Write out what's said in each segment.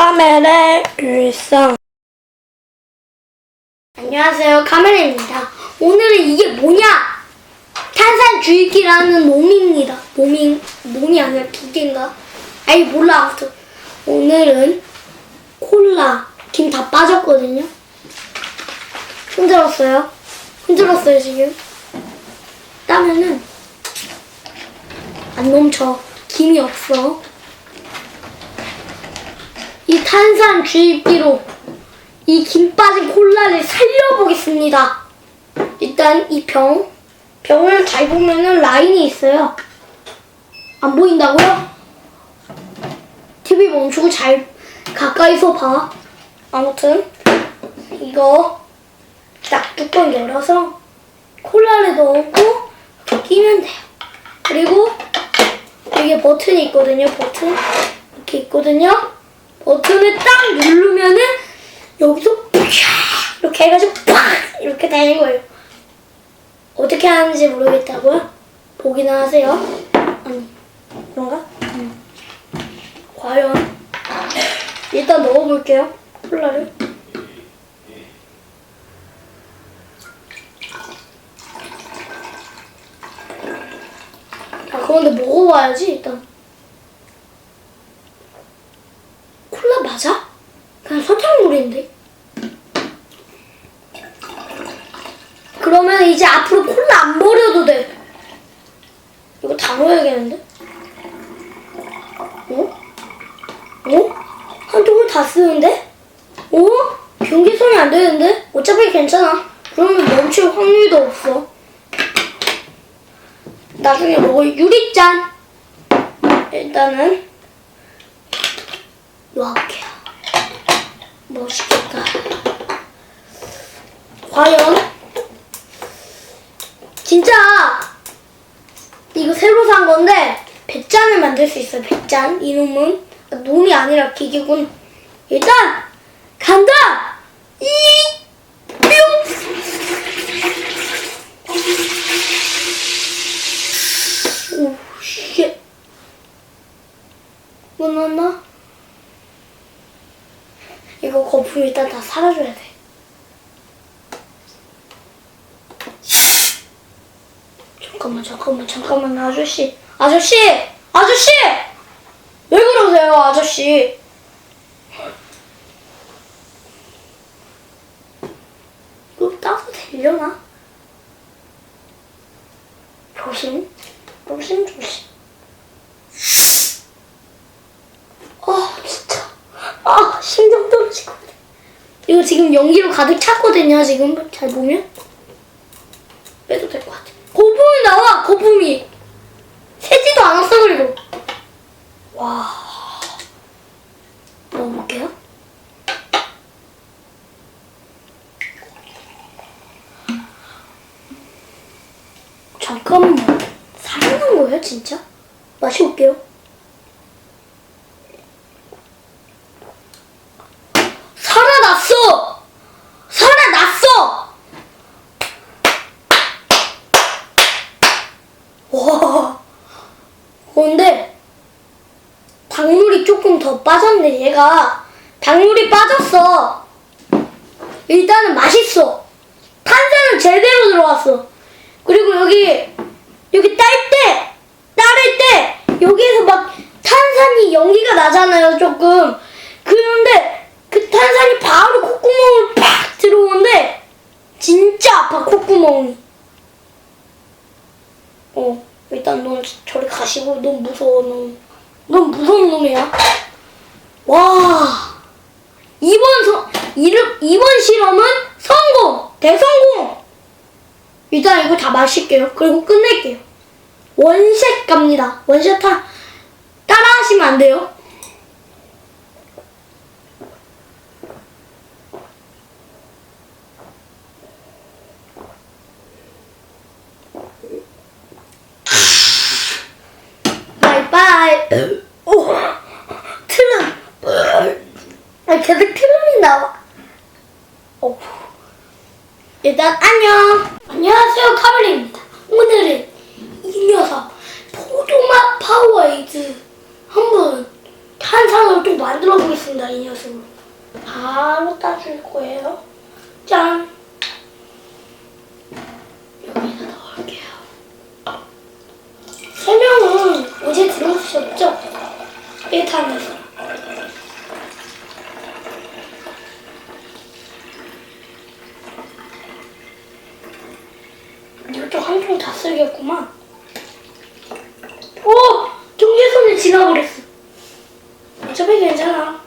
카멜의 일상. 안녕하세요 카멜입니다. 오늘은 이게 뭐냐? 탄산주입기라는 놈입니다. 놈이 놈이 아니라 기계인가? 아니 몰라 아무튼. 오늘은 콜라. 김 다 빠졌거든요. 흔들었어요? 흔들었어요 지금? 따면은 안 넘쳐. 김이 없어 이 탄산 주입기로 이 김 빠진 콜라를 살려보겠습니다. 일단 이 병, 병을 잘 보면은 라인이 있어요. 안 보인다고요? TV 멈추고 잘 가까이서 봐. 아무튼 이거 딱 뚜껑 열어서 콜라를 넣고 끼면 돼요. 그리고 여기 버튼이 있거든요. 버튼 이렇게 있거든요. 버튼을 딱 누르면은 여기서 팍 이렇게 해가지고 팍 이렇게 되는 거예요. 어떻게 하는지 모르겠다고요? 보기나 하세요. 아니 그런가? 음. 과연 일단 넣어볼게요. 콜라를. 아 그런데 먹어봐야지 일단. 콜라 맞아? 그냥 설탕물인데. 그러면 이제 앞으로 콜라 안 버려도 돼. 이거 다 넣어야겠는데? 어? 어? 한쪽을 다 쓰는데? 어? 변기성이 안 되는데? 어차피 괜찮아. 그러면 멈출 확률도 없어. 나중에 먹을 유리잔. 일단은 놓을게요. 멋있겠다. 과연 진짜 이거 새로 산 건데 배짠을 만들 수 있어요. 배짠 이놈은 아, 놈이 아니라 기계군. 일단 간다. 이 뿅. 오 쉣. 뭐 넣었나? 이거 거품 일단 다 사라져야 돼. 잠깐만, 잠깐만, 잠깐만, 아저씨. 아저씨! 아저씨! 왜 그러세요, 아저씨? 이거 따도 되려나? 조심. 조심, 조심. 아, 진짜. 아, 심장 떨어지고. 이거 지금 연기로 가득 찼거든요, 지금. 잘 보면. 빼도 될 것 같아. 거품이 나와, 거품이. 새지도 않았어, 그리고. 와. 넣어볼게요. 잠깐만. 살아난 거예요, 진짜? 올게요. 살아났어! 살아났어! 와. 근데 당물이 빠졌네, 얘가. 당물이 빠졌어. 일단은 맛있어. 탄산은 제대로 들어왔어. 그리고 여기, 여기 딸 때, 따를 때, 여기에서 막 탄산이 연기가 나잖아요, 조금. 그런데 그 탄산이 바로 콧구멍을 팍 들어오는데, 진짜 아파, 콧구멍이. 어, 일단 넌 저리 가시고, 넌 무서워, 넌. 넌 무서운 놈이야. 와. 이번 서, 이름, 이번 실험은 성공! 대성공! 일단 이거 다 마실게요. 그리고 끝낼게요. 원샷 갑니다. 원샷 하, 따라 하시면 안 돼요. 바이바이. 오, 트름. 아, 계속 트름이 나와. 어. 일단 안녕. 안녕하세요, 카멜입니다. 파워에이드 한번 탄산을 또 만들어 보겠습니다, 이 녀석을. 바로 따줄 거예요. 짠! 여기다 넣을게요. 세 명은 어제 들어주셨죠? 1탄에서. 이것도 한 통 다 쓰겠구만. 오! 경계선을 지나 버렸어. 어차피 괜찮아.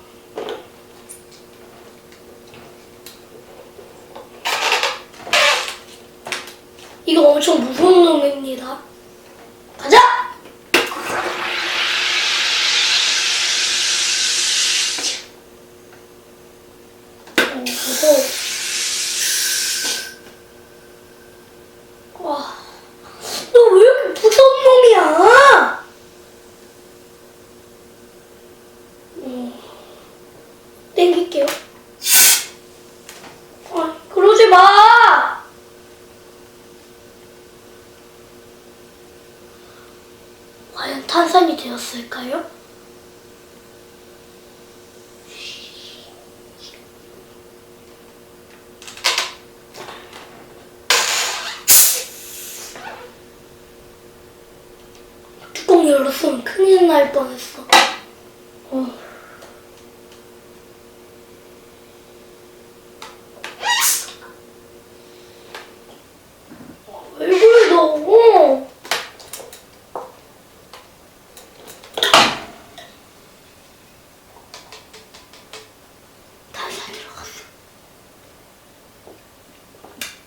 이거 엄청 무서운 놈입니다. 가자! 오, 무서워. 와, 너 왜 이렇게 무서운 놈이야? 음, 땡길게요. 아, 그러지 마! 과연 탄산이 되었을까요? 뚜껑 열었으면 큰일 날 뻔했어. 어. 왜 그래 너? 탄산 들어갔어.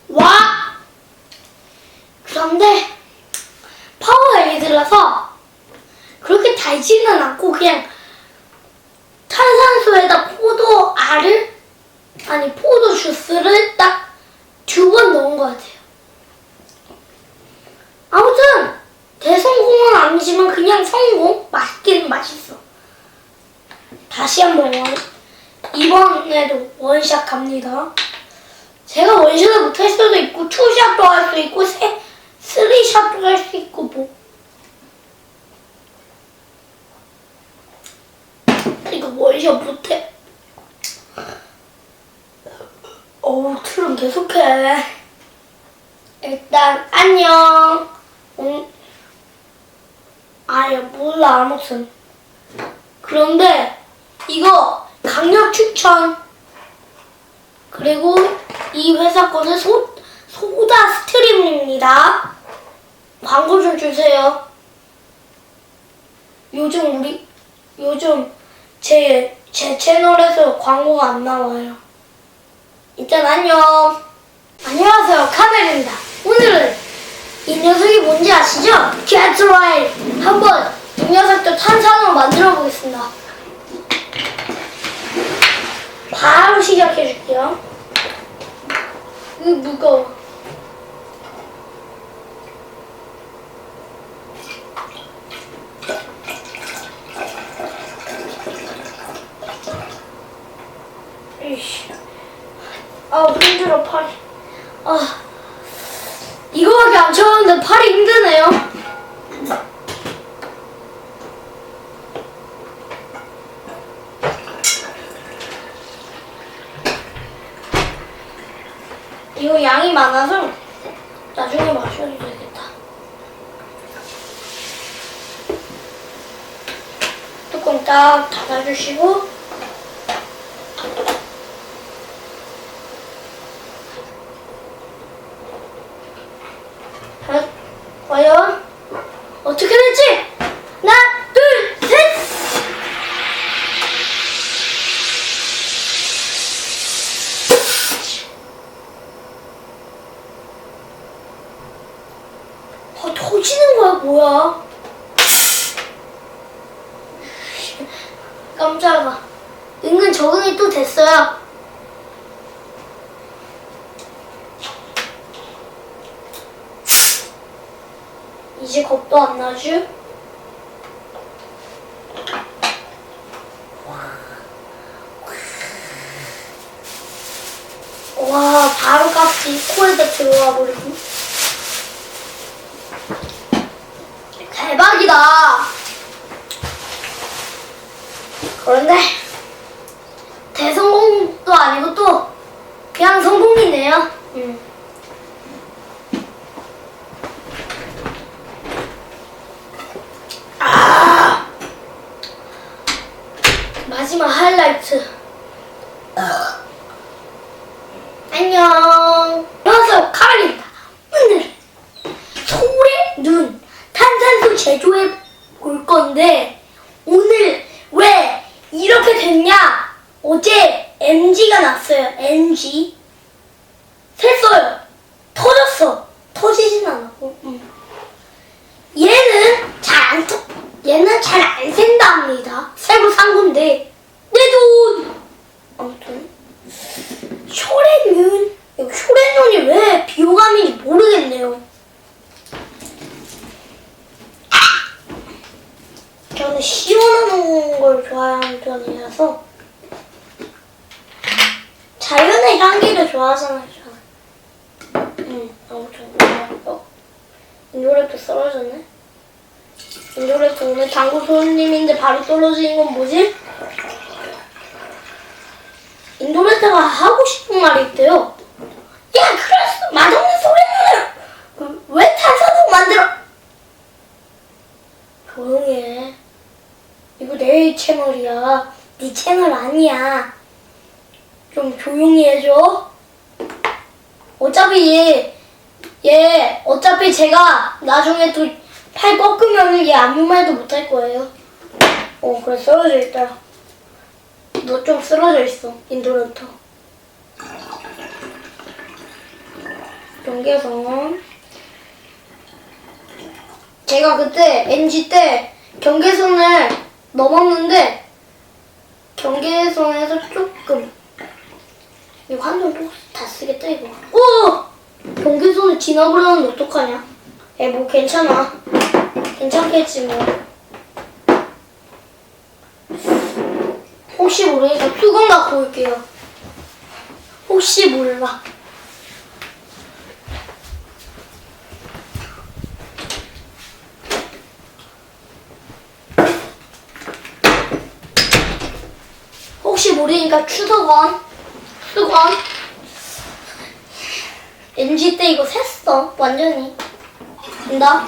와! 그런데 파워 에이드라서 그렇게 달지는 않고 그냥 탄산수에다 포도 알을 아니 포도 주스를 딱 것 같아요. 아무튼 대성공은 아니지만 그냥 성공 맛있긴 맛있어. 다시 한번 원 이번에도 원샷 갑니다. 제가 원샷을 못할 수도 있고 투샷도 할 수 있고 세 쓰리샷도 할 수 있고 뭐 이거 원샷 못해. 어우 트름 계속해. 일단 안녕. 음, 아예 몰라 아무튼. 그런데 이거 강력 추천. 그리고 이 회사 거는 소, 소다 스트림입니다. 광고 좀 주세요. 요즘 우리 요즘 제, 제 채널에서 광고가 안 나와요. 일단 안녕. 안녕하세요. 카멜입니다. 오늘은 이 녀석이 뭔지 아시죠? 캐트라이 한번 이 녀석도 탄산으로 만들어 보겠습니다. 바로 시작해 줄게요. 이거 무거워. 이씨. 아 힘들어 팔이. 아 이거밖에 안 채웠는데 팔이 힘드네요. 이거 양이 많아서 나중에 마셔도 되겠다. 뚜껑 딱 닫아주시고 자, 과연 어떻게 될지 하나 둘셋 아, 터지는 거야 뭐야 깜짝아 은근 적응이 또 됐어요 이제 겁도 안 나죠? 와, 바로 가스 코에다 들어와 버리고. 대박이다. 그런데 대성공도 아니고 또 그냥 성공이네요. 음. 아! 마지막 하이라이트. 안녕. 안녕하세요. 카라입니다. 오늘 소래 눈 탄산수 제조해 볼 건데 오늘 왜 이렇게 됐냐? 어제 NG가 났어요. NG 샜어요. 터졌어. 터지진 않았고. 음. 얘는 잘 안 터. 얘는 잘 안 샌답니다. 새로 산 건데 내 돈. 아무튼 쇼레눈 이거 쇼레눈이 왜 비호감인지 모르겠네요. 저는 시원한 걸 좋아하는 편이라서 자연의 향기를 좋아하잖아요. 음, 아무튼 어, 인조랩도 떨어졌네. 인조랩도 오늘 당구 손님인데 바로 떨어지는 건 뭐지? 인도네시아가 하고 싶은 말이 있대요. 야, 그랬어. 맛없는 소리는 왜 탄산수 만들어? 조용히 해. 이거 내 채널이야. 네 채널 아니야. 좀 조용히 해줘. 어차피 얘, 얘, 어차피 제가 나중에 또 팔 꺾으면 얘 아무 말도 못 할 거예요. 어, 그래, 쓰러져 있다. 너 좀 쓰러져 있어, 인도렌터. 경계선. 제가 그때 NG 때 경계선을 넘었는데 경계선에서 조금 이거 한점 또다 쓰겠다 이거. 오! 경계선을 지나버렸는데 어떡하냐? 에 뭐 괜찮아. 괜찮겠지 뭐. 혹시 모르니까 수건 갖고 올게요. 혹시 몰라. 모르니까 추석원, 수건. NG 때 이거 샜어, 완전히. 간다.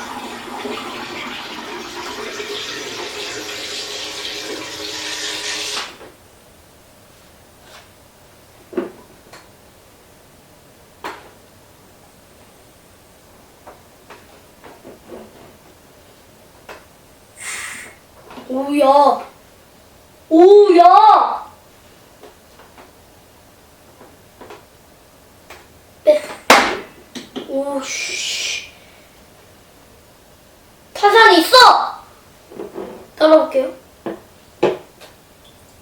오야. 오야. 빼. 오씨. 타산이 있어. 따라올게요.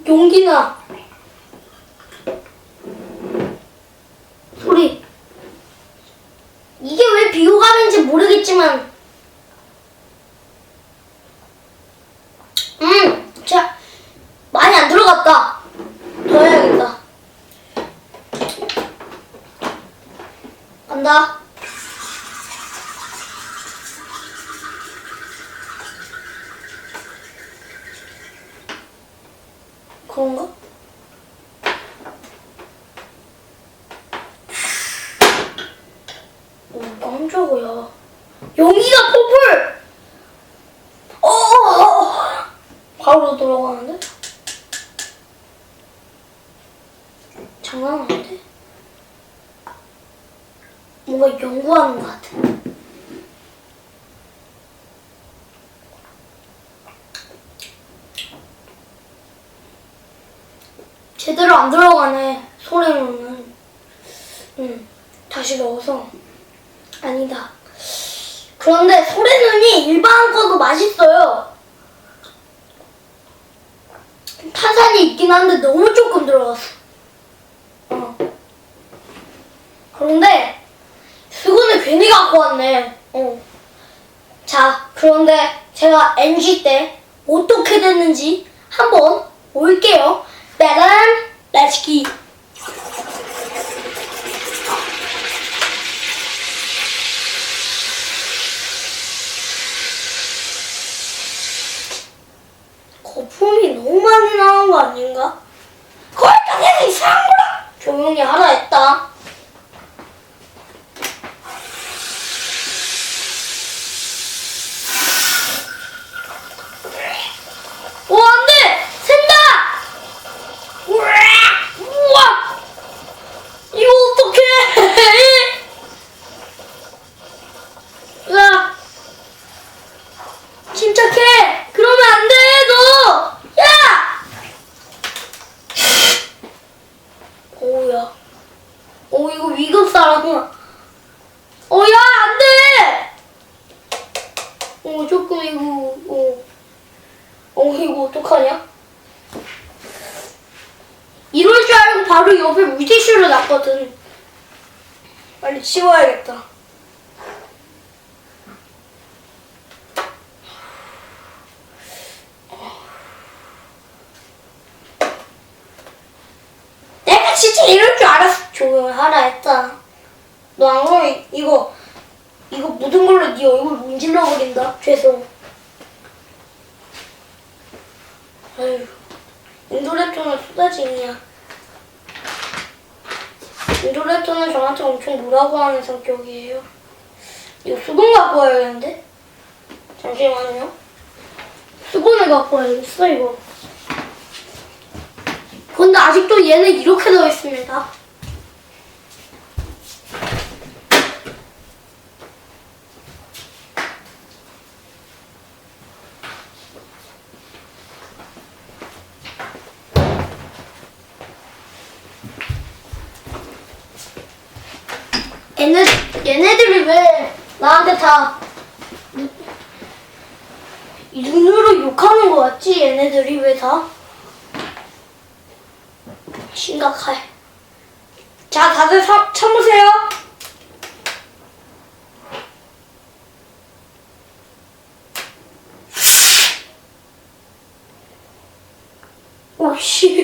용기나. 소리. 이게 왜 비호감인지 모르겠지만 음, 자, 많이 안 들어갔다. 더 해야겠다. 간다. 그런가? 오, 깜짝이야. 용이가 퍼플! 어, 어, 어. 바로 돌아가는데? 장난 아닌데? 뭔가 연구하는 것 같아. 제대로 안 들어가네, 소래는. 응, 다시 넣어서. 아니다. 그런데 소래눈이 일반 거도 맛있어요. 탄산이 있긴 한데 너무 조금 들어갔어. 어. 그런데 수건을 괜히 갖고 왔네. 어. 자, 그런데 제가 NG 때 어떻게 됐는지 한번 볼게요. 빼란 레시키 거품이 너무 많이 나온 거 아닌가? 거기까지는 이상한 거라! 조용히 하라 했다. 빨리 치워야겠다. 내가 진짜 이럴 줄 알았어. 조용하라 했다. 너 안 그러면 이거 이거 묻은 걸로 네 얼굴 문질러 버린다. 죄송. 아유, 인도랩터는 쏟아지냐. 인도랩터는 저한테 엄청 뭐라고 하는 성격이에요. 이거 수건 갖고 와야겠는데? 잠시만요. 수건을 갖고 와야겠어, 이거. 근데 아직도 얘는 이렇게 되어 있습니다. 얘네, 얘네들이 왜 나한테 다 눈으로 욕하는 거 같지? 얘네들이 왜 다? 심각해. 자, 다들 사, 참으세요. 오씨.